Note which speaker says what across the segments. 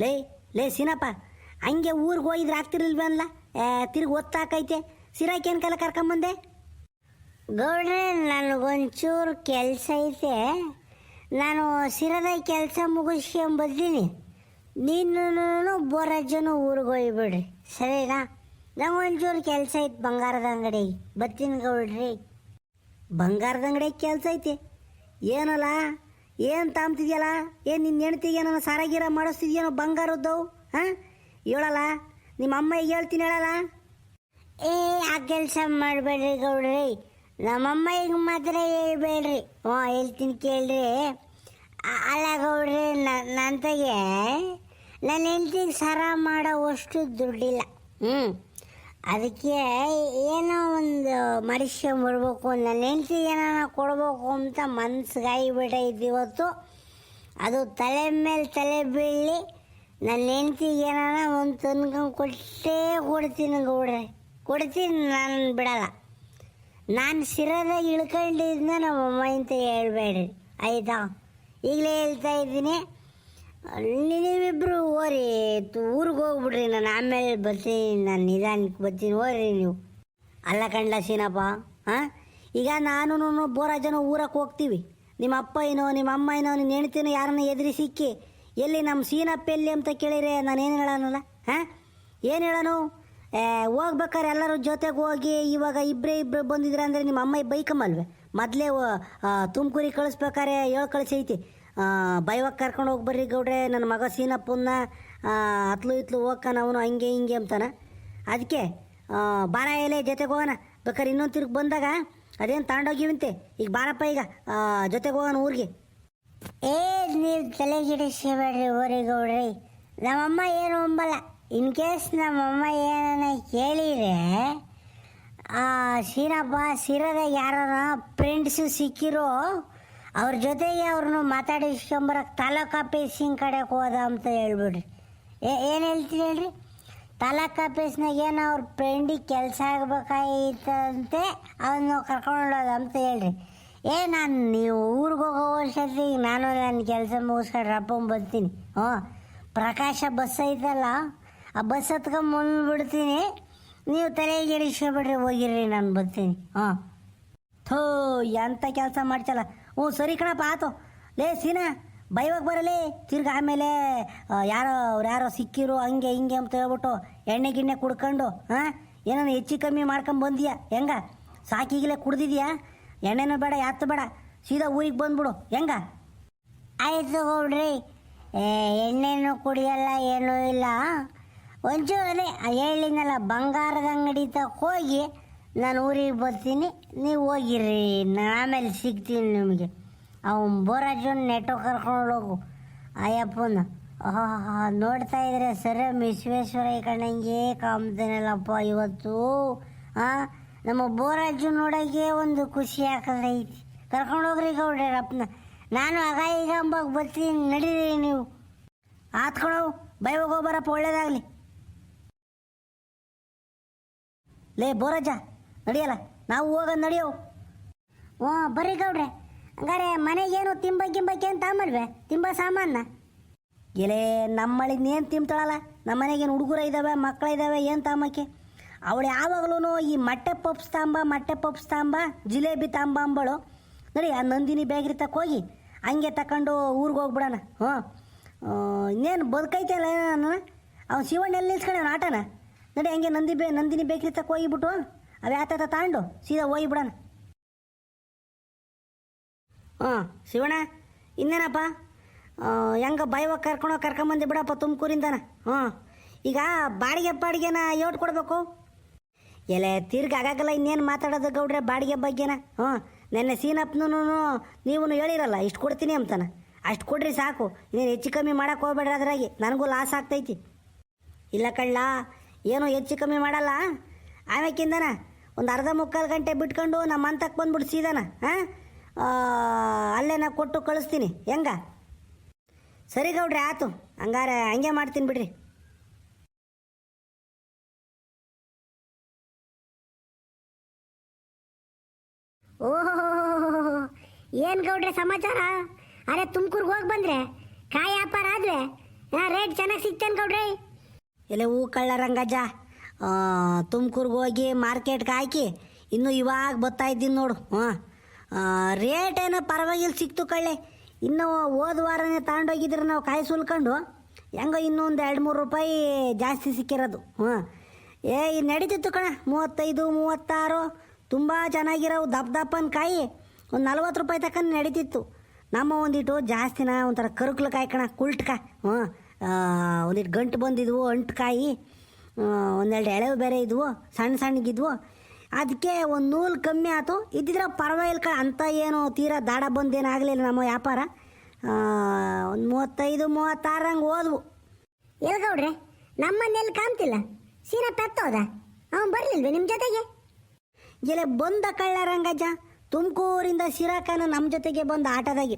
Speaker 1: ಲೇ ಲೇ ಸೀನಪ್ಪ ಹಂಗೆ ಊರಿಗೆ ಹೋಗಿದ್ರೆ ಏ ತಿರ್ಗಿ ಒತ್ತಾಕೈತೆ. ಕಲ ಕರ್ಕೊಂಬಂದೆ? ಗೌಡ್ರೆ ನನಗೊಂಚೂರು ಕೆಲಸ ಐತೆ. ನಾನು ಸಿರದ ಕೆಲಸ ಮುಗಿಸ್ಕೊಂಬರ್ತೀನಿ ನೀನು ಬೋರಜ್ಜನು ಊರಿಗೆ ಹೋಗ್ಬಿಡ್ರಿ. ಸರಿನಾ? ನಂಗೊಂಚೂರು ಕೆಲಸ ಐತೆ ಬಂಗಾರದ ಅಂಗಡಿ ಬರ್ತೀನಿ ಗೌಡ್ರಿ. ಬಂಗಾರದ ಅಂಗಡಿ ಕೆಲಸ ಐತೆ? ಏನಲ್ಲ? ಏನು ತಾಂಬ್ತಿದ್ಯಲ್ಲ ಏನು ನಿನ್ನ ಹೆಣ್ತಿಗೆ ನಾನು ಸಾರಾಗಿರ ಮಾಡಿಸ್ತಿದ್ಯೇನೋ ಬಂಗಾರದ್ದು? ಹಾಂ? ಹೇಳಲ್ಲ? ನಿಮ್ಮ ಈಗ ಹೇಳ್ತೀನಿ ಹೇಳಲ್ಲ? ಏ, ಆ ಕೆಲಸ ಮಾಡಬೇಡ್ರಿ ಗೌಡ್ರಿ. ನಮ್ಮಮ್ಮ ಈಗ ಮಾತ್ರ ಹೇಳ್ಬೇಡ್ರಿ. ಹ್ಞೂ, ಹೇಳ್ತೀನಿ ಕೇಳ್ರಿ. ಅಲ್ಲ ಗೌಡ್ರಿ ನಂತಗೆ ನನ್ನ ಹೆಂಡ್ತಿಗೆ ಸರ ಮಾಡೋ ದುಡ್ಡಿಲ್ಲ. ಹ್ಞೂ ಅದಕ್ಕೆ ಏನೋ ಒಂದು ಮಾಡಿಸ್ಕೊಂಬರ್ಬೇಕು ನನ್ನ ಹೆಂಡತಿ ಏನಾರ ಕೊಡಬೇಕು ಅಂತ ಮನ್ಸಿಗಾಯಿ ಬಿಟ್ಟೈತಿ ಇವತ್ತು. ಅದು ತಲೆ ಮೇಲೆ ತಲೆ ಬೀಳಿ ನನ್ನ ಹೆಂಡ್ತಿಗೆ ಏನಾರ ಒಂದು ತಂದ್ಕೊಂಡು ಕೊಟ್ಟೇ ಕೊಡ್ತೀನಿ ಗೌಡ್ರೆ. ಕೊಡ್ತೀನಿ, ನಾನು ಬಿಡಲ್ಲ. ನಾನು ಸಿರದಾಗ ನಮ್ಮ ಅಮ್ಮ ಅಂತ ಹೇಳ್ಬೇಡ್ರಿ. ಆಯಿತಾ? ಈಗಲೇ ಹೇಳ್ತಾ ಇದ್ದೀನಿ. ನೀವಿಬ್ಬರು ಓರಿ ಊರಿಗೆ ಹೋಗ್ಬಿಡ್ರಿ ನಾನು ಆಮೇಲೆ ಬರ್ತೀನಿ ನಾನು ನಿಧಾನಕ್ಕೆ ಬರ್ತೀನಿ ಓರಿ ನೀವು. ಅಲ್ಲ ಕಂಡ್ಲ ಸೀನಪ್ಪ ಹಾಂ? ಈಗ ನಾನು ಬೋರ ಜನ ಊರಕ್ಕೆ ಹೋಗ್ತೀವಿ. ನಿಮ್ಮ ಅಪ್ಪ ಏನೋ ನಿಮ್ಮ ಅಮ್ಮ ಏನೋ ನಿನ್ನ ಹೆಣ್ತೀನಿ ಯಾರನ್ನ ಎದುರಿ ಸಿಕ್ಕಿ ಎಲ್ಲಿ ನಮ್ಮ ಸೀನಪ್ಪ ಎಲ್ಲಿ ಅಂತ ಕೇಳಿರಿ ನಾನು ಏನು ಹೇಳೋನಲ್ಲ ಹಾಂ? ಏನು ಹೇಳೋನು? ಏ, ಹೋಗ್ಬೇಕಾರೆ ಎಲ್ಲರೂ ಜೊತೆಗೆ ಹೋಗಿ ಇವಾಗ ಇಬ್ಬರೇ ಇಬ್ಬರು ಬಂದಿದ್ರೆ ಅಂದರೆ ನಿಮ್ಮ ಅಮ್ಮ ಬೈಕಮ್ಮಲ್ವೇ? ಮೊದಲೇ ತುಮಕೂರಿಗೆ ಕಳಿಸ್ಬೇಕಾರೆ ಹೇಳಿ ಕಳಿಸೈತಿ. ಬೈವಾಗ ಕರ್ಕೊಂಡು ಹೋಗಿ ಬರ್ರಿ ಗೌಡ್ರೆ, ನನ್ನ ಮಗ ಸೀನಪ್ಪನ್ನ ಹತ್ಲು ಇತ್ಲು ಹೋಗ್ಕಾನ ಅವನು ಹಂಗೆ ಹಿಂಗೆ ಅಂತಾನೆ. ಅದಕ್ಕೆ ಬಾರ ಎಲೆ ಜೊತೆಗೆ ಹೋಗೋಣ. ಬೇಕಾದ್ರೆ ಇನ್ನೊಂದು ತಿರ್ಗಿ ಬಂದಾಗ ಅದೇನು ತಗೊಂಡೋಗಿವಂತೆ ಈಗ ಬಾರಪ್ಪ ಈಗ ಜೊತೆಗೆ ಹೋಗೋಣ ಊರಿಗೆ. ಏ, ನೀವು ತಲೆ ಗಿಡಿಸ್ಬೇಡ್ರಿ ಊರಿಗೆ ಗೌಡ್ರಿ. ನಮ್ಮಮ್ಮ ಏನು ಅಂಬಲ್ಲ ಇನ್ ಕೇಸ್ ನಮ್ಮಮ್ಮ ಏನನ್ನ ಕೇಳಿದ್ರೆ, ಆ, ಸೀನಪ್ಪ ಸೀರದಾಗ ಯಾರನ ಫ್ರೆಂಡ್ಸು ಸಿಕ್ಕಿರೋ ಅವ್ರ ಜೊತೆಗೆ ಅವ್ರನ್ನ ಮಾತಾಡಿಸ್ಕೊಂಬರಕ್ಕೆ ತಾಲೂಕು ಆಫೀಸಿನ ಕಡೆಗೆ ಹೋದ ಅಂತ ಹೇಳ್ಬಿಡ್ರಿ. ಏನು ಹೇಳ್ತೀನಿ ಹೇಳ್ರಿ? ತಾಲೂಕು ಆಫೀಸ್ನಾಗ ಏನು ಅವ್ರ ಫ್ರೆಂಡಿಗೆ ಕೆಲಸ ಆಗ್ಬೇಕಾಯ್ತಂತೆ ಅವನ್ನ ಕರ್ಕೊಂಡೋದ ಅಂತ ಹೇಳ್ರಿ. ಏ, ನಾನು ನೀವು ಊರಿಗೆ ಹೋಗೋ ವರ್ಷದಿಗೆ ನಾನು ನನ್ನ ಕೆಲಸ ಮುಗಿಸ್ಕೊಂಡು ರಪ್ಪಂಗೆ ಬರ್ತೀನಿ ಹ್ಞೂ, ಪ್ರಕಾಶ ಬಸ್ ಐತಲ್ಲ, ಆ ಬಸ್ ಮುಂದೆ ಬಿಡ್ತೀನಿ ನೀವು ತಲೆಗೆ ಇಡಿಸ್ಕೊಬಿಡ್ರಿ ಹೋಗಿರ್ರಿ, ನಾನು ಬರ್ತೀನಿ. ಹಾಂ ಥೋ ಎಂಥ ಕೆಲಸ ಮಾಡ್ತಲ್ಲ ಹ್ಞೂ, ಸರಿ ಕಣಪ್ಪ, ಆತು. ಲೇ, ಸೀನಾ, ಬೈವಾಗ ಬರಲಿ. ತಿರ್ಗಿ ಆಮೇಲೆ ಯಾರೋ, ಅವ್ರು ಯಾರೋ ಸಿಕ್ಕಿರು ಹಂಗೆ ಹಿಂಗೆ ಅಂತ ಹೇಳ್ಬಿಟ್ಟು ಎಣ್ಣೆ ಗಿಣ್ಣೆ ಕುಡ್ಕೊಂಡು ಹಾಂ ಏನೋ ಹೆಚ್ಚು ಕಮ್ಮಿ ಮಾಡ್ಕೊಂಡ್ ಬಂದೀಯ? ಹೆಂಗ? ಸಾಕಿಗಲೇ ಕುಡ್ದಿದ್ಯಾ? ಎಣ್ಣೆನೂ ಬೇಡ ಯಾತು ಬೇಡ. ಸೀದಾ ಊರಿಗೆ ಬಂದ್ಬಿಡು. ಹೆಂಗ? ಆಯ್ತು ಗೌಡ್ರಿ ಎಣ್ಣೆನೂ ಕುಡಿಯಲ್ಲ, ಏನೂ ಇಲ್ಲ ಒಂಚೂರು ಹೇಳಿನಲ್ಲ ಬಂಗಾರದ ಅಂಗಡಿ ಹೋಗಿ ನಾನು ಊರಿಗೆ ಬರ್ತೀನಿ, ನೀವು ಹೋಗಿರಿ. ನಾನು ಆಮೇಲೆ ಸಿಗ್ತೀನಿ ನಿಮಗೆ. ಅವನು ಬೋರಾಜನ್ ನೆಟೋ ಕರ್ಕೊಂಡು ಹೋಗು. ಅಯ್ಯಪ್ಪನ. ನೋಡ್ತಾ ಇದ್ರೆ ಸರ್, ವಿಶ್ವೇಶ್ವರ ಕಣ್ಣಂಗೆ ಕಾಮ್ತಾನಲ್ಲಪ್ಪ ಇವತ್ತು. ಹಾಂ ನಮ್ಮ ಬೋರಾಜು ನೋಡೋಕ್ಕೆ ಒಂದು ಖುಷಿ ಐತಿ. ಕರ್ಕೊಂಡು ಹೋಗ್ರಿ ಗೌಡ್ರೆ, ಅಪ್ಪನ. ನಾನು ಆಗ ಈಗ ಅಂಬಾಗ ಬರ್ತೀನಿ, ನಡೀರಿ ನೀವು. ಆತ್ಕೊಳವು ಬೈ ಹೋಗೋ, ಬರಪ್ಪ, ಒಳ್ಳೇದಾಗಲಿ. ಲೇ ಬೋರಜ್ಜ ನಡಿಯಲ್ಲ, ನಾವು ಹೋಗೋದು ನಡೆಯವು ಓ, ಬರ್ರಿ ಗೌಡ್ರೆ. ಹಂಗಾರೆ ಮನೆಗೇನು ತಿಂಬ ಗಿಂಬಕ್ಕೆ ಏನು ತಾಂಬಲ್ವೇ ತಿಂಬ ಸಾಮಾನ ಎಲೆ ನಮ್ಮಳಿಗೆ ಏನು ತಿಂತಾಳಲ್ಲ ನಮ್ಮ ಮನೆಗೇನು ಹುಡುಗರ ಇದ್ದಾವೆ ಮಕ್ಕಳ ಇದ್ದಾವೆ ಏನು ತಾಂಬಕ್ಕೆ ಅವಳು ಯಾವಾಗಲೂ ಈ ಮೊಟ್ಟೆ ಪಪ್ಸ್ ತಾಂಬ, ಮೊಟ್ಟೆ ಪಪ್ಸ್ ತಾಂಬ, ಜಿಲೇಬಿ ತಾಂಬ ಅಂಬಳು. ನೋಡಿ, ಆ ನಂದಿನಿ ಬೇಗ್ರಿ ತಕ್ಕ ಹೋಗಿ, ಹಂಗೆ ತಕೊಂಡು ಊರಿಗೆ ಹೋಗ್ಬಿಡೋಣ. ಹ್ಞೂ. ಇನ್ನೇನು ಬದುಕೈತಲ್ಲ ನಾನು ಅವ್ನು ಶಿವಣ್ಣ ಎಲ್ಲಿ ನಿಲ್ಸ್ಕೊಂಡ ಆಟನ? ನೋಡಿ, ಹಂಗೆ ನಂದಿ ಬೇ, ನಂದಿನಿ ಬೇಕ್ರಿ ತಕ್ಕ ಹೋಗಿಬಿಟ್ಟು. ಅವು ಆತ ತಗೊಂಡು, ಸೀದಾ ಹೋಗಿ ಬಿಡೋಣ. ಹಾಂ ಶಿವಣ್ಣ, ಇನ್ನೇನಪ್ಪ? ಹೆಂಗ ಬೈವಾಗ ಕರ್ಕೊಂಡೋಗಿ ಕರ್ಕೊಂಬಂದು ಬಿಡಪ್ಪ ತುಮಕೂರಿಂದನ. ಹ್ಞೂ, ಈಗ ಬಾಡಿಗೆ ಬಾಡಿಗೆನ ಯೋಟ್ ಕೊಡಬೇಕು? ಎಲೆ, ತಿರ್ಗಿ ಆಗಾಗಲ್ಲ, ಇನ್ನೇನು ಮಾತಾಡೋದು ಗೌಡ್ರೆ ಬಾಡಿಗೆ ಬಗ್ಗೆನ? ಹ್ಞೂ, ನೆನ್ನೆ ಸೀನಪ್ಪನೂ ನೀವು ಹೇಳಿರಲ್ಲ, ಇಷ್ಟು ಕೊಡ್ತೀನಿ ಅಂತಾನೆ. ಅಷ್ಟು ಕೊಡ್ರಿ ಸಾಕು, ಇನ್ನೇನು ಹೆಚ್ಚು ಕಮ್ಮಿ ಮಾಡೋಕೆ ಹೋಗ್ಬೇಡ್ರಿ ಅದರಾಗಿ, ನನಗೂ ಲಾಸ್ ಆಗ್ತೈತಿ. ಇಲ್ಲ ಕಳ್ಳ, ಏನೂ ಹೆಚ್ಚು ಕಮ್ಮಿ ಮಾಡಲ್ಲ ಆಮ್ಯಾಕಿಂದನ ಒಂದು ಅರ್ಧ ಮುಕ್ಕಾಲು ಗಂಟೆ ಬಿಟ್ಕೊಂಡು ನಮ್ಮ ಅಂತಕ್ಕೆ ಬಂದ್ಬಿಟ್ಟು ಸೀದಾನ ಹಾಂ ಅಲ್ಲೇ ನಾ ಕೊಟ್ಟು ಕಳಿಸ್ತೀನಿ ಹೆಂಗ? ಸರಿ ಗೌಡ್ರಿ ಆತು. ಹಂಗಾರೆ ಹಂಗೆ ಮಾಡ್ತೀನಿ ಬಿಡ್ರಿ.
Speaker 2: ಓಹೋ ಏನು ಗೌಡ್ರೆ ಸಮಾಚಾರ? ಅರೆ ತುಮಕೂರ್ಗೆ ಹೋಗಿ ಬಂದ್ರೆ? ಕಾಯಿ ವ್ಯಾಪಾರ ಆದರೆ ಹಾಂ ರೇಟ್ ಚೆನ್ನಾಗಿ ಸಿಗ್ತೇನೆ ಗೌಡ್ರಿ?
Speaker 1: ಎಲೆ ಹೂ ಕಳ್ಳ ರಂಗಜ್ಜ. ತುಮಕೂರ್ಗೆ ಹೋಗಿ ಮಾರ್ಕೆಟ್ಗೆ ಹಾಕಿ ಇನ್ನು ಇವಾಗ ಬತ್ತಾಯಿದ್ದೀನಿ ನೋಡು ಹಾಂ ರೇಟ್ ಏನೋ ಪರವಾಗಿಲ್ಲ ಸಿಕ್ತು ಕಳ್ಳೆ. ಇನ್ನು ಹೋದ ವಾರನೇ ತಗೊಂಡೋಗಿದ್ರೆ ನಾವು ಕಾಯಿ ಸುಲ್ಕೊಂಡು ಹೆಂಗೋ ಇನ್ನೊಂದು ಎರಡು ಮೂರು ರೂಪಾಯಿ ಜಾಸ್ತಿ ಸಿಕ್ಕಿರೋದು ಹಾಂ ಏ ಇದು ನಡೀತಿತ್ತು ಕಣ, ಮೂವತ್ತೈದು, ಮೂವತ್ತಾರು, ತುಂಬ ಚೆನ್ನಾಗಿರೋ ದಪ್ಪ ದಪ್ಪನ ಕಾಯಿ. ಒಂದು ನಲ್ವತ್ತು ರೂಪಾಯಿ ತಕ್ಕ ನಡೀತಿತ್ತು. ನಮ್ಮ ಒಂದಿಟ್ಟು ಜಾಸ್ತಿನ ಒಂಥರ ಕರುಕ್ಲು ಕಾಯಿ ಕಣ ಕುಲ್ಟ್ಕಾಯಿ ಹ್ಞೂ. ಒಂದಿಟ್ಟು ಗಂಟು ಬಂದಿದ್ವು ಅಂಟ್ಕಾಯಿ ಒಂದೆರಡು ಎಳೆವು ಬೇರೆ ಇದ್ವು, ಸಣ್ಣ ಸಣ್ಣಗಿದ್ವು. ಅದಕ್ಕೆ ಒಂದು ನೂಲು ಕಮ್ಮಿ ಆಯಿತು ಇದ್ದಿದ್ರೆ ಪರವಾಗಿಲ್ಲ ಕ ಅಂಥ ಏನು ತೀರಾ ದಾಡ ಬಂದೇನಾಗಲಿಲ್ಲ ನಮ್ಮ ವ್ಯಾಪಾರ. ಒಂದು ಮೂವತ್ತೈದು, ಮೂವತ್ತಾರು ಹಂಗೆ ಹೋದ್ವು.
Speaker 2: ಎಲ್ಗೌಡ್ರೆ ನಮ್ಮ ಮನೆಯಲ್ಲಿ ಕಾಣ್ತಿಲ್ಲ? ಸೀನಾ ಪೆತ್ತೋದ ಅವನು ಬರ್ಲಿಲ್ವೇ ನಿಮ್ಮ ಜೊತೆಗೆ?
Speaker 1: ಇಲ್ಲ ಬಂದ ಕಳ್ಳ ರಂಗಜ್ಜ ತುಮಕೂರಿಂದ ಸಿರಾಕನ ನಮ್ಮ ಜೊತೆಗೆ ಬಂದು ಆಟದಾಗೆ.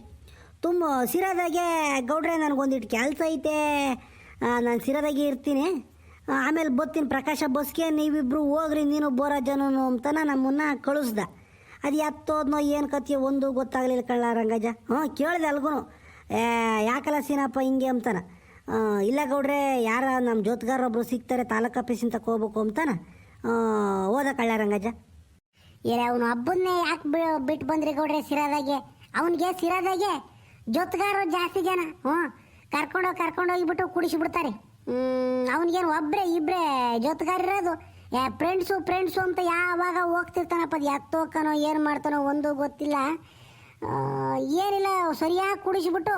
Speaker 1: ತುಂಬ ಸಿರಾದಾಗೆ ಗೌಡ್ರೆ ನನಗೊಂದಿಟ್ಟು ಕೆಲಸ ಐತೆ ನಾನು ಸಿರಾದಾಗೆ ಇರ್ತೀನಿ. ಆಮೇಲೆ ಬತ್ತಿನ, ಪ್ರಕಾಶ ಬಸ್ಗೆ ನೀವಿಬ್ರು ಹೋಗ್ರಿ, ನೀನು ಬೋರ ಜನನು ಅಂತನ ನಮ್ಮನ್ನ ಕಳಿಸ್ದ. ಅದು ಎತ್ತೋದ್ನೋ ಏನು ಕತ್ತಿಯೋ ಒಂದು ಗೊತ್ತಾಗಲಿಲ್ಲ ಕಳ್ಳ ರಂಗಜ. ಹ್ಞೂ, ಕೇಳಿದೆ ಅಲ್ಗೂ ಯಾಕಲ್ಲ ಸೀನಪ್ಪ ಹಿಂಗೆ ಅಂತಾನ? ಇಲ್ಲ ಗೌಡ್ರೆ, ಯಾರ ನಮ್ಮ ಜೊತೆಗಾರೊಬ್ರು ಸಿಗ್ತಾರೆ ತಾಲೂಕು ಆಫೀಸಿಂದ ಹೋಗ್ಬೇಕು ಅಂತಾನ? ಹೋದ ಕಳ್ಳ ರಂಗಜ.
Speaker 2: ಏ, ಅವನು ಹಬ್ಬನ್ನೇ ಯಾಕೆ ಬಿಟ್ಟು ಬಂದ್ರಿ ಗೌಡ್ರೆ ಸಿರಾದಾಗೆ? ಅವನಿಗೆ ಸಿರಾದಾಗೆ ಜೊತೆಗಾರರು ಜಾಸ್ತಿ ಜನ. ಹ್ಞೂ ಕರ್ಕೊಂಡೋಗಿ ಕರ್ಕೊಂಡೋಗಿಬಿಟ್ಟು ಕುಡಿಸಿಬಿಡ್ತಾರೆ ಅವನಿಗೇನು ಒಬ್ಬರೇ ಇಬ್ಬರೇ ಜೊತೆಗಾರ ಇರೋದು ಏ ಫ್ರೆಂಡ್ಸು ಫ್ರೆಂಡ್ಸು ಅಂತ ಯಾವಾಗ ಹೋಗ್ತಿರ್ತಾನಪ್ಪ ಅದು ಎತ್ತೋಕನೋ, ಏನು ಮಾಡ್ತಾನೋ ಒಂದು ಗೊತ್ತಿಲ್ಲ. ಏನಿಲ್ಲ, ಸರಿಯಾಗಿ ಕುಡಿಸ್ಬಿಟ್ಟು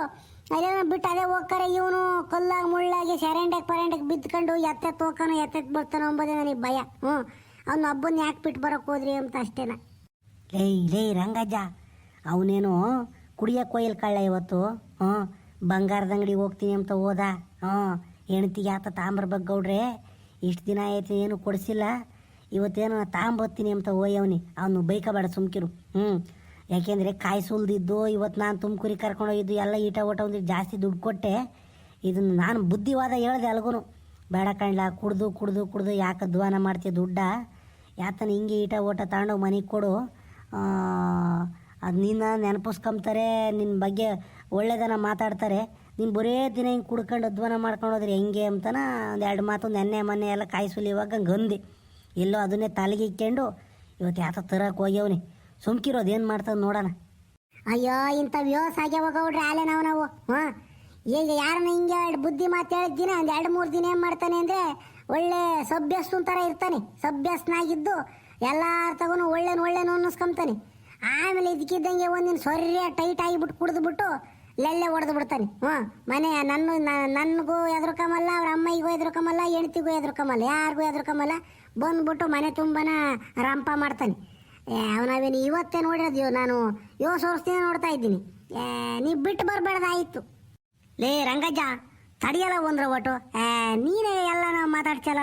Speaker 2: ಅದೇನೋ ಬಿಟ್ಟು ಅದೇ ಹೋಗ್ತಾರೆ. ಇವನು ಕಲ್ಲಾಗಿ ಮುಳ್ಳಾಗಿ ಸೆರೆಂಡಕ್ಕೆ ಪರೆಂಡಕ್ಕೆ ಬಿದ್ಕೊಂಡು ಎತ್ತೆತ್ತು ಹೋಗ್ತಾನೋ ಎತ್ತೆತ್ತು ಬರ್ತಾನೋ ಅಂಬೋದೇ ನನಗೆ ಭಯ. ಹ್ಞೂ, ಅವ್ನು ಹಬ್ಬನ ಯಾಕೆ ಬಿಟ್ಟು ಬರೋಕೆ ಹೋದ್ರಿ ಅಂತ ಅಷ್ಟೇನ.
Speaker 1: ಲೇ ಲೇ, ರಂಗಜ್ಜ, ಅವನೇನು ಕುಡಿಯೋಕೆ ಕೊಯ್ಲು ಕಳ್ಳ ಇವತ್ತು? ಹ್ಞೂ, ಬಂಗಾರದ ಅಂಗಡಿಗೆ ಹೋಗ್ತೀನಿ ಅಂತ ಹೋದ? ಹ್ಞೂ ಹೆಣ್ತಿಗೆ ಆತ ತಾಂಬರ್ಬೇಕು ಗೌಡ್ರೆ, ಇಷ್ಟು ದಿನ ಆಯ್ತು ಏನು ಕೊಡಿಸಿಲ್ಲ. ಇವತ್ತೇನು ತಾಂಬತ್ತೀನಿ ಅಂತ ಹೋಯವ್ನಿ ಅವನು ಬೈಕಬೇಡ ಸುಮ್ಕಿರು. ಹ್ಞೂ ಯಾಕೆಂದರೆ ಕಾಯಿ ಸುಲ್ದಿದ್ದು, ಇವತ್ತು ನಾನು ತುಮಕೂರಿಗೆ ಕರ್ಕೊಂಡೋಗಿದ್ದು ಎಲ್ಲ ಈಟ ಓಟ ಒಂದು ಜಾಸ್ತಿ ದುಡ್ಡು ಕೊಟ್ಟೆ. ಇದನ್ನು ನಾನು ಬುದ್ಧಿವಾದ ಹೇಳ್ದೆ ಅಲ್ಗೂ ಬೇಡ ಕಣ್ಲ, ಕುಡ್ದು ಕುಡ್ದು ಕುಡ್ದು ಯಾಕೆ ಅಧ್ವಾನ ಮಾಡ್ತೀಯ ದುಡ್ಡ? ಯಾತನ ಹಿಂಗೆ ಈಟ ಓಟ ತಗೊಂಡು ಮನೆಗೆ ಕೊಡು. ಅದು ನಿನ್ನ ನೆನಪಿಸ್ಕೊಂತಾರೆ ನಿನ್ನ ಬಗ್ಗೆ ಒಳ್ಳೆದನ್ನು ಮಾತಾಡ್ತಾರೆ. ನೀನು ಬರೇ ದಿನ ಹಿಂಗೆ ಕುಡ್ಕೊಂಡು ಅಧ್ವಾನ ಮಾಡ್ಕೊಂಡು ಹೋದ್ರೆ ಹೆಂಗೆ ಅಂತನ ಒಂದು ಎರಡು ಮಾತು ನೆನ್ನೆ ಮೊನ್ನೆ ಎಲ್ಲ ಕಾಯಿ ಇವಾಗ ಹಂಗೆ ಗಂದಿ ಎಲ್ಲೋ ಅದನ್ನೇ ತಲೆಗೆ ಇಕ್ಕೊಂಡು ಇವತ್ತು ಯಾತ ತರಕ್ಕೆ ಹೋಗ್ಯವನಿ. ಸುಮ್ಕಿರೋದು ಏನು ಮಾಡ್ತದೆ ನೋಡೋಣ.
Speaker 2: ಅಯ್ಯೋ, ಇಂಥ ವ್ಯವಸ್ ಆಗ್ಯಾವ ಹೋಗ್ರಿ ಆಲೆ ನಾವು ನಾವು. ಹಾಂ ಈಗ ಯಾರನ್ನ ಹಿಂಗೆ ಎರಡು ಬುದ್ಧಿ ಮಾತು ಹೇಳಿದ್ದೀನಿ, ಒಂದು ಎರಡು ಮೂರು ದಿನ ಏನು ಮಾಡ್ತಾನೆ ಅಂದರೆ ಒಳ್ಳೆ ಸಭ್ಯಸ್ತು ಥರ ಇರ್ತಾನೆ. ಸಭ್ಯಸ್ತನಾಗಿದ್ದು ಎಲ್ಲಾರ ತಗೊಂಡು ಒಳ್ಳೆನ ಒಳ್ಳೆನ ಅನ್ನಿಸ್ಕೊಂತಾನೆ. ಆಮೇಲೆ ಇದಕ್ಕಿದ್ದಂಗೆ ಒಂದಿನ ಸೊರ್ಯ ಟೈಟ್ ಆಗಿಬಿಟ್ಟು ಕುಡಿದ್ಬಿಟ್ಟು ಲೆಲ್ಲೆ ಹೊಡೆದು ಬಿಡ್ತಾನೆ. ಹ್ಞೂ ಮನೆ ನನ್ನ ನನಗೂ ಎದ್ರಕಮಲ್ಲ ಅವ್ರ ಅಮ್ಮಿಗೂ ಎದ್ರಕಮಲ್ಲ ಹೆಣ್ತಿಗೂ ಎದ್ರಕಮಲ್ಲ ಯಾರಿಗೂ ಎದ್ರಕಮಲ್ಲ ಬಂದ್ಬಿಟ್ಟು ಮನೆ ತುಂಬನ ರಂಪ ಮಾಡ್ತಾನೆ. ಏ ಅವನವೇನು ಇವತ್ತೇ ನೋಡಿರೋದು ನಾನು ಯೋ ವರ್ಷದಿಂದ ನೋಡ್ತಾ ಇದ್ದೀನಿ. ಏ, ನೀ ಬಿಟ್ಟು ಬರಬೇಡ್ದಾಯಿತು.
Speaker 1: ಲೇ ರಂಗಜ್ಜ ತಡಿಯಲ್ಲ ಒಂದ್ರ ಒಟ್ಟು
Speaker 2: ನೀನೇ ಎಲ್ಲ ನಾವು ಮಾತಾಡ್ಸಲ್ಲ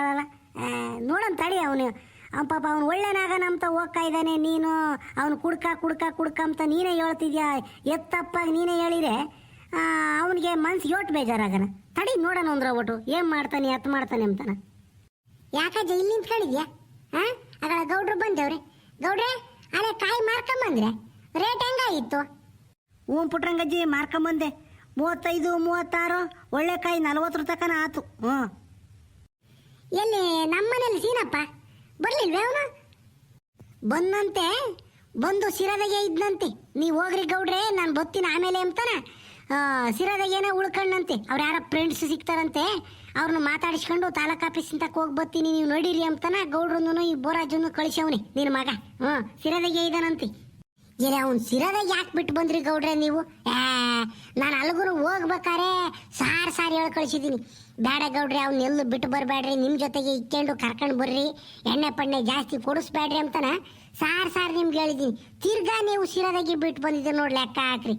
Speaker 2: ನೋಡೋಣ ತಡಿ ಅವ್ನ. ಪಾಪ ಅವ್ನು ಒಳ್ಳೆನಾಗ ಅಂತ ಹೋಗ್ತಾ ಇದ್ದಾನೆ ನೀನು ಅವನು ಕುಡ್ಕ ಕುಡ್ಕ ಕುಡ್ಕ ಅಂತ ನೀನೇ ಹೇಳ್ತಿದ್ಯಾ? ಎತ್ತಪ್ಪಾಗಿ ನೀನೇ ಹೇಳಿದ್ರೆ ಅವನಿಗೆ ಮನ್ಸು ಯೋಟ್ ಬೇಜಾರಾಗನ. ತಡಿ ನೋಡೋಣ ಅಂದ್ರೆ ಒಟ್ಟು ಏನು ಮಾಡ್ತಾನೆ ಎತ್ ಮಾಡ್ತಾನೆ ಅಂತಾನ. ಯಾಕಜ್ಜ ಇಲ್ಲಿ ನಿಂತ್ಕೊಂಡಿದ್ಯಾ ಹಾಂ ಅಗಳ ಗೌಡ್ರು ಬಂದವ್ರೆ. ಗೌಡ್ರೆ ಅಲ್ಲೇ ಕಾಯಿ ಮಾರ್ಕೊಂಬಂದ್ರೆ ರೇಟ್ ಹೆಂಗಾಗಿತ್ತು?
Speaker 1: ಹ್ಞೂ ಪುಟ್ರಂಗಜ್ಜಿ ಮಾರ್ಕೊಂಬಂದೆ ಮೂವತ್ತೈದು ಮೂವತ್ತಾರು ಒಳ್ಳೆ ಕಾಯಿ ನಲ್ವತ್ತರ ತಕನ ಆತು. ಹ್ಞೂ.
Speaker 2: ಎಲ್ಲಿ ನಮ್ಮನೇಲಿ ಸೀನಪ್ಪ? ಬರ್ಲಿಲ್ವೇ ಅವನು? ಬಂದಂತೆ, ಬಂದು ಸಿರದಗೆ ಇದ್ದಂತೆ ನೀವು ಹೋಗ್ರಿ ಗೌಡ್ರೆ, ನಾನು ಬತ್ತೀನಿ ಆಮೇಲೆ ಅಂತಾನ. ಸಿರದಗೇನೆ ಉಳ್ಕೊಂಡಂತೆ ಅವ್ರು ಯಾರೋ ಫ್ರೆಂಡ್ಸ್ ಸಿಗ್ತಾರಂತೆ. ಅವ್ರನ್ನ ಮಾತಾಡಿಸ್ಕೊಂಡು ತಾಲೂಕ್ ಆಫೀಸ್ ಅಂತ ಹೋಗಿ ಬರ್ತೀನಿ ನೀವು ನೋಡಿರಿ ಅಂತಾನ ಗೌಡ್ರನ್ನು ಈ ಬೋರಾಜನ್ನು ಕಳಿಸವನಿ ನಿನ್ನ ಮಗ ಹ್ಞೂ ಸಿರದಾಗೆ ಇದ್ದಾನಂತೆ. ಏನೇ ಅವ್ನು ಸಿರದಾಗ ಯಾಕೆ ಬಿಟ್ಟು ಬಂದ್ರಿ ಗೌಡ್ರೆ ನೀವು? ನಾನು ಅಲ್ಗುರು ಹೋಗ್ಬೇಕಾರೆ ಸಾರ್ ಸಾರ್ ಹೇಳಿ ಕಳಿಸಿದ್ದೀನಿ ಬೇಡ ಗೌಡ್ರಿ, ಅವ್ನ ಎಲ್ಲೂ ಬಿಟ್ಟು ಬರಬೇಡ್ರಿ ನಿಮ್ಮ ಜೊತೆಗೆ ಇಕ್ಕೊಂಡು ಕರ್ಕೊಂಡು ಬರ್ರಿ. ಎಣ್ಣೆ ಪಣ್ಣೆ ಜಾಸ್ತಿ ಕೊಡಿಸ್ಬೇಡ್ರಿ ಅಂತಾನೆ ಸಾರ್ ಸಾರ್ ನಿಮ್ಗೆ ಹೇಳಿದ್ದೀನಿ ತಿರ್ಗಾ ನೀವು ಸಿರದಾಗಿ ಬಿಟ್ಟು ಬಂದಿದ್ದೆ ನೋಡಿ ಲೆಕ್ಕ ಹಾಕ್ರಿ.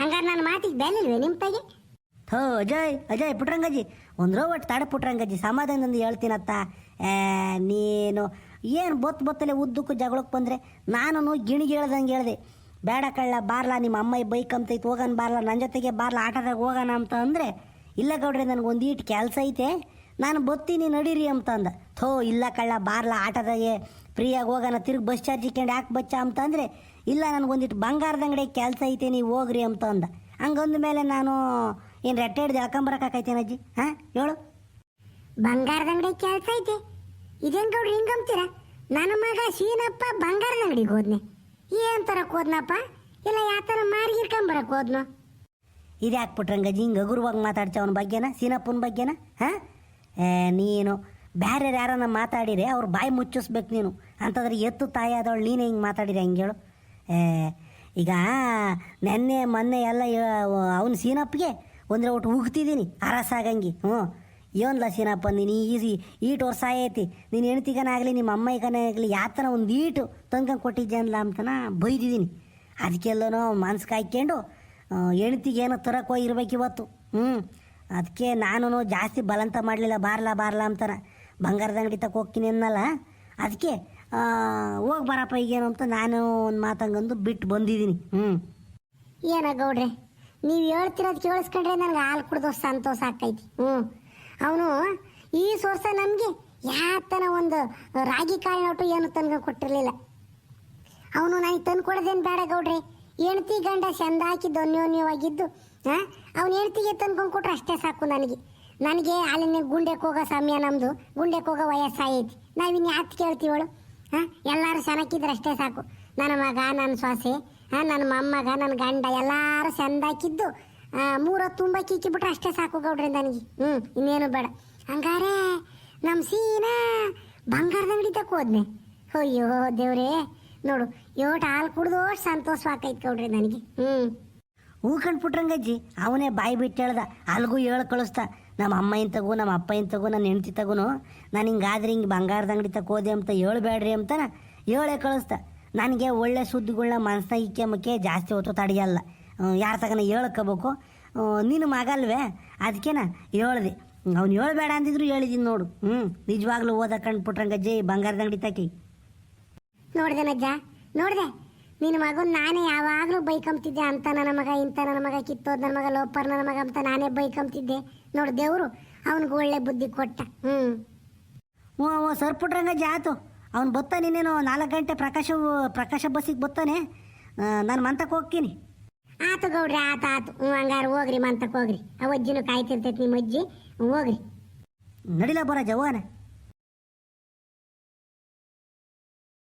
Speaker 2: ಹಂಗಾರೆ ನನ್ನ ಮಾತಿಗೆ ಬೆಲಿಲ್ವೇ ನಿಮ್ಮ ತಾಯಿ
Speaker 1: ಹೋ ಅಜಯ್ ಅಜಯ್ ಪುಟ್ರಂಗಜಿ ಒಂದ್ರೋ ಒಟ್ಟು ತಡ ಪುಟ್ರಂಗಜಿ ಸಮಾಧಾನದಿಂದ ಹೇಳ್ತೀನತ್ತ. ನೀನು ಏನು ಬೊತ್ತು ಬೊತ್ತಲೆ ಉದ್ದಕ್ಕೂ ಜಗಳಕ್ಕೆ ಬಂದರೆ ನಾನು ಗಿಣಿಗೆ ಹೇಳ್ದಂಗೆ ಹೇಳಿದೆ. ಬೇಡ ಕಳ್ಳ, ಬಾರ್ಲಾ, ನಿಮ್ಮ ಅಮ್ಮಾಯಿ ಬೈಕ್ ಅಂತೈತೆ ಹೋಗೋಣ ಬಾರ್ಲ ನನ್ನ ಜೊತೆಗೆ ಬಾರ್ಲಾ ಆಟೋದಾಗ ಹೋಗೋಣ ಅಂತ ಅಂದರೆ, ಇಲ್ಲ ಗೌಡ್ರೆ, ನನಗೆ ಈಟ್ ಕೆಲಸ ಐತೆ, ನಾನು ಬತ್ತೀನಿ ನಡೀರಿ ಅಂತ ಅಂದ. ಥೋ, ಇಲ್ಲ ಕಳ್ಳ, ಬಾರ್ಲಾ ಆಟದಾಗೆ ಫ್ರೀಯಾಗಿ ಹೋಗೋಣ ತಿರುಗಿ ಬಸ್ ಚಾರ್ಜ್ ಇಕ್ಕೊಂಡು ಯಾಕೆ ಬಚ್ಚ ಅಂತ ಅಂದರೆ, ಇಲ್ಲ ನನಗೊಂದಿಟ್ಟು ಬಂಗಾರದ ಅಂಗಡಿ ಕೆಲಸ ಐತೆ, ನೀವು ಹೋಗ್ರಿ ಅಂತ ಅಂದ. ಹಂಗಂದ ಮೇಲೆ ನಾನು ಏನು ರೆಟ್ಟೆ ಹಿಡ್ದು ಎಳ್ಕೊಂಬರಕ್ಕಾಕೈತೇನಜ್ಜಿ ಹಾಂ, ಹೇಳು.
Speaker 2: ಬಂಗಾರದ ಅಂಗಡಿ ಕೆಲಸ ಐತೆ. ಇದೇನ್ ಗೌಡ್ರಿ ಹಿಂಗಂತೀರ? ನನ್ನ ಮಗ ಸೀನಪ್ಪ ಬಂಗಾರದ ಅಂಗಡಿಗೆ ಹೋದ್ನೆ. ಏನ್ ತರ ಹೋದ್ನಪ್ಪ? ಇಲ್ಲ ಯಾವ ಥರ ಮಾರ್ಗಿರ್ಕೊಂಬರಕ್ ಹೋದ್ನು?
Speaker 1: ಇದ್ಯಾಕ್ಬಿಟ್ರಂಗಜಿ ಹಾಕ್ಬಿಟ್ರಂಗಜ್ಜಿ ಹಿಂಗೆ ಹಗುರವಾಗಿ ಮಾತಾಡ್ತಿ ಅವನ ಬಗ್ಗೆನ? ಸೀನಪ್ಪನ ಬಗ್ಗೆನ? ಹಾಂ? ನೀನು ಬೇರೆ ಯಾರನ್ನ ಮಾತಾಡಿರೆ ಅವ್ರ ಬಾಯಿ ಮುಚ್ಚಿಸ್ಬೇಕು ನೀನು. ಅಂತಂದ್ರೆ ಎತ್ತು ತಾಯಿ ಆದವಳು ನೀನೇ ಹಿಂಗೆ ಮಾತಾಡಿರಿ ಹಂಗೆ ಹೇಳು. ಈಗ ನೆನ್ನೆ ಮೊನ್ನೆ ಎಲ್ಲ ಅವನ ಸೀನಪ್ಪಗೆ ಒಂದ್ರೆ ಒಟ್ಟು ಉಗ್ತಿದ್ದೀನಿ. ಅರಸಾಗಂಗಿ. ಹ್ಞೂ ಏನ್ಲ ಲಸಿನಪ್ಪ, ನೀನು ಈಸಿ ಈಟ್ ವರ್ಷ ಐತಿ ನೀನು ಹೆಣ್ತಿಗನ ಆಗಲಿ ನಿಮ್ಮ ಅಮ್ಮಗನ ಆಗಲಿ ಯಾತನ ಒಂದು ಈಟು ತಂದ್ಕೊಂಡು ಕೊಟ್ಟಿದ್ದೆ ಅನ್ಲ ಅಂತನ ಬೈದಿದ್ದೀನಿ ಅದಕ್ಕೆಲ್ಲನೋ ಮನ್ಸು ಕಾಯ್ಕೊಂಡು ಹೆಣ್ತಿಗೆ ಏನೋ ತರಕ್ಕೆ ಹೋಗಿರ್ಬೇಕು ಇವತ್ತು. ಹ್ಞೂ ಅದಕ್ಕೆ ನಾನು ಜಾಸ್ತಿ ಬಲಂತ ಮಾಡಲಿಲ್ಲ, ಬಾರ್ಲಾ ಬಾರ್ಲಾ ಅಂತಾರ ಬಂಗಾರದ ಅಂಗಡಿ ತಕ್ಕ ಹೋಗ್ತೀನಿ ಅನ್ನಲ್ಲ. ಅದಕ್ಕೆ ಹೋಗಿ ಬರಪ್ಪ ಈಗೇನು ಅಂತ ನಾನು ಒಂದು ಮಾತಂಗಂದು ಬಿಟ್ಟು ಬಂದಿದ್ದೀನಿ ಹ್ಞೂ
Speaker 2: ಏನ ಗೌಡ್ರೆ, ನೀವು ಹೇಳ್ತಿರೋದು ಕೇಳಿಸ್ಕೊಂಡ್ರೆ ನನಗೆ ಹಾಲು ಕುಡ್ದು ಸಂತೋಷ ಆಗ್ತೈತಿ. ಹ್ಞೂ ಅವನು ಈ ಸೋರ್ಸ ನಮಗೆ ಯಾತನ ಒಂದು ರಾಗಿ ಕಾಳು ಒಟ್ಟು ಏನು ತಂದು ಕೊಟ್ಟಿರಲಿಲ್ಲ. ಅವನು ನನಗೆ ತಂದು ಕೊಡೋದೇನು ಬೇಡ ಗೌಡ್ರಿ. ಹೆಣ್ತಿ ಗಂಡ ಚಂದ ಹಾಕಿದ್ದು ಅನ್ಯೋನ್ಯವಾಗಿದ್ದು ಹಾಂ ಅವ್ನು ಹೆಣ್ತಿಗೆ ತಂದ್ಕೊಂಡು ಕೊಟ್ರೆ ಅಷ್ಟೇ ಸಾಕು ನನಗೆ. ನನಗೆ ಅಲ್ಲಿನ ಗುಂಡೆಗೆ ಹೋಗೋ ಸಮಯ ನಮ್ಮದು ಗುಂಡೆಗೆ ಹೋಗೋ ವಯಸ್ಸಾಗೈತಿ ನಾವಿನ್ನು ಯಾತ್ ಕೇಳ್ತೀವಳು ಹಾಂ ಎಲ್ಲರೂ ಚೆನ್ನಾಗಿದ್ರೆ ಅಷ್ಟೇ ಸಾಕು. ನನ್ನ ಮಗ, ನನ್ನ ಸೊಸೆ ಹಾಂ ನನ್ನ ಮೊಮ್ಮಗ, ನನ್ನ ಗಂಡ ಎಲ್ಲರೂ ಚಂದ ಹಾಕಿದ್ದು ಮೂರ ತುಂಬ ಕಿಕ್ಕಿಬಿಟ್ರೆ ಅಷ್ಟೇ ಸಾಕು ಗೌಡ್ರಿ ನನಗೆ. ಹ್ಞೂ ಇನ್ನೇನು ಬೇಡ. ಹಂಗಾರೆ ನಮ್ಮ ಸೀನಾ ಬಂಗಾರದ ಅಂಗಡಿ ತಕ್ಕ ಹೋದ್ನೆ. ಅಯ್ಯೋ, ದೇವ್ರೇ, ನೋಡು ಯೋಟ್ ಹಾಲು ಕುಡ್ದು ಸಂತೋಷವಾಕೈತೆ ಗೌಡ್ರೆ ನನಗೆ. ಹ್ಞೂ
Speaker 1: ಹೂ ಕಂಡ್ಬಿಟ್ರಂಗಜ್ಜಿ ಅವನೇ ಬಾಯಿ ಬಿಟ್ಟು ಹೇಳ್ದ, ಅಲ್ಗೂ ಹೇಳಿ ಕಳಿಸ್ತಾ ನಮ್ಮ ಅಮ್ಮ ಇಂತಗೂ ನಮ್ಮ ಅಪ್ಪ ಇಂತಗೂ ನನ್ನ ಹೆಂಡತಿ ತಗೋನು, ನಾನು ಹಿಂಗಾದ್ರೆ ಹಿಂಗೆ ಬಂಗಾರದ ಅಂಗಡಿ ಹೋದೆ ಅಂತ ಹೇಳ್ಬೇಡ್ರಿ ಅಂತಾನ ಹೇಳೇ ಕಳಿಸ್ತಾ ನನಗೆ ಒಳ್ಳೆ ಸುದ್ದಿಗಳನ್ನ ಮನ್ಸ್ನಾಗ ಇಕ್ಕೆಮಕ್ಕೆ ಜಾಸ್ತಿ ಹೊತ್ತು ತಡೆಯಲ್ಲ. ಯಾರ ತಗನ ಹೇಳ್ಕೋಬೇಕು? ನೀನು ಮಗಲ್ವೇ ಅದಕ್ಕೇನ ಹೇಳ್ದೆ. ಅವ್ನು ಹೇಳ್ಬೇಡ ಅಂದಿದ್ರು ಹೇಳಿದ್ದೀನಿ ನೋಡು. ಹ್ಞೂ ನಿಜವಾಗ್ಲೂ ಓದ ಕಂಡ್ಬಿಟ್ರಂಗಜ್ಜಿ ಬಂಗಾರದ ಅಂಗಡಿ ತಕಿ.
Speaker 2: ನೋಡ್ದೆನಜ್ಜ ನೋಡ್ದೆ. ನಿನ್ನ ಮಗನ ನಾನೇ ಯಾವಾಗಲೂ ಬೈಕಂಬ್ತಿದ್ದೆ ಅಂತ ನನ್ನ ಮಗ ಇಂಥ ನನ್ನ ಮಗ ಕಿತ್ತೋದ್ ನನ್ನ ಮಗ ಲೋಪರ್ ನನ್ನ ಮಗ ಅಂತ ನಾನೇ ಬೈಕಂಬ್ತಿದ್ದೆ. ನೋಡು ದೇವರು ಅವ್ನಿಗೆ ಒಳ್ಳೆ ಬುದ್ಧಿ ಕೊಟ್ಟ. ಹ್ಞೂ
Speaker 1: ಓ ಸರ್ಪುಟ್ರಂಗ ಸರ್ಪುಟ್ರಂಗಜ್ಜಿ ಆತು. ಅವ್ನು ಬತ್ತ ನೀನು ನಾಲ್ಕು ಗಂಟೆ ಪ್ರಕಾಶ ಪ್ರಕಾಶ ಬಸ್ಸಿಗೆ ಬತ್ತಾನೆ? ನಾನು ಮಂತಕ್ಕೆ ಹೋಗ್ತೀನಿ.
Speaker 2: ಆತು ಗೌಡ್ರಿ, ಆತ, ಆತು. ಹ್ಞೂ ಹಂಗಾರೆ ಹೋಗ್ರಿ ಮಂತಕ್ಕೆ ಹೋಗ್ರಿ. ಆ ಕಾಯ್ತಿರ್ತೈತಿ ನಿಮ್ಮ ಅಜ್ಜಿ ಹೋಗ್ರಿ.
Speaker 1: ನಡಿಲ ಬರ ಜವಾನ.